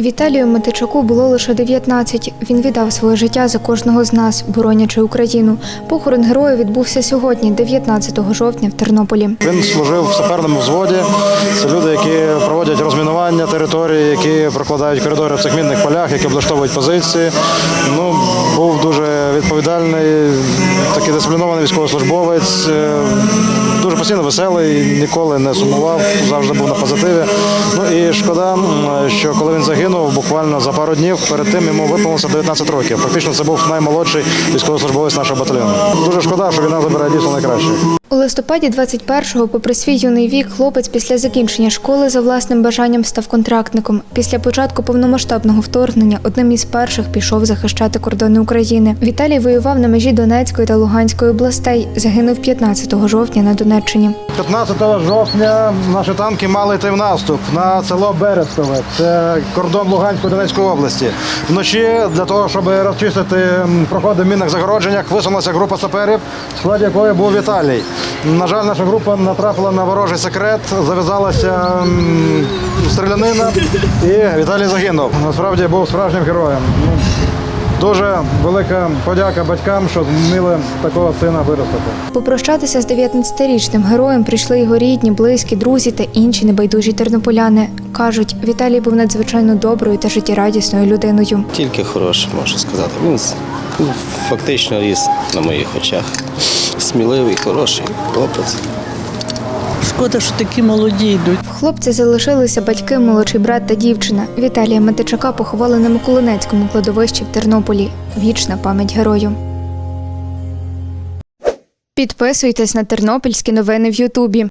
Віталію Матичаку було лише 19. Він віддав своє життя за кожного з нас, боронячи Україну. Похорон героя відбувся сьогодні, 19 жовтня, в Тернополі. Він служив в саперному взводі. Це люди, які проводять розмінування території, які прокладають коридори в цих мінних полях, які облаштовують позиції. Ну, був дуже відповідальний, такий дисциплінований військовослужбовець. е, Дуже постійно веселий, ніколи не сумував, завжди був на позитиві. Ну і шкода, що коли він загинув, буквально за пару днів перед тим йому виповнилося 19 років. Фактично, це був наймолодший військовослужбовець нашого батальйону. Дуже шкода, що війна забирає дійсно найкраще. У листопаді 21-го, попри свій юний вік, хлопець після закінчення школи за власним бажанням став контрактником. Після початку повномасштабного вторгнення одним із перших пішов захищати кордони України. Віталій воював на межі Донецької та Луганської областей. Загинув 15 жовтня на Донеччині. 15 жовтня наші танки мали йти в наступ на село Берестове. Це кордон Луганської Донецької області. Вночі для того, щоб розчистити проходи в мінних загородженнях, висунулася група саперів, в складі якої був Віталій. На жаль, наша група натрапила на ворожий секрет, зав'язалася стрілянина, і Віталій загинув. Насправді був справжнім героєм. Дуже велика подяка батькам, що зміли такого сина виростити. Попрощатися з 19-річним героєм прийшли його рідні, близькі, друзі та інші небайдужі тернополяни. Кажуть, Віталій був надзвичайно доброю та життєрадісною людиною. Тільки хороше, можу сказати. Він ну, фактично ріс на моїх очах. Сміливий, хороший хлопець. Шкода, що такі молоді йдуть. В хлопця залишилися батьки, молодший брат та дівчина. Віталія Метичака поховали на Миколинецькому кладовищі в Тернополі. Вічна пам'ять герою. Підписуйтесь на тернопільські новини в Ютубі.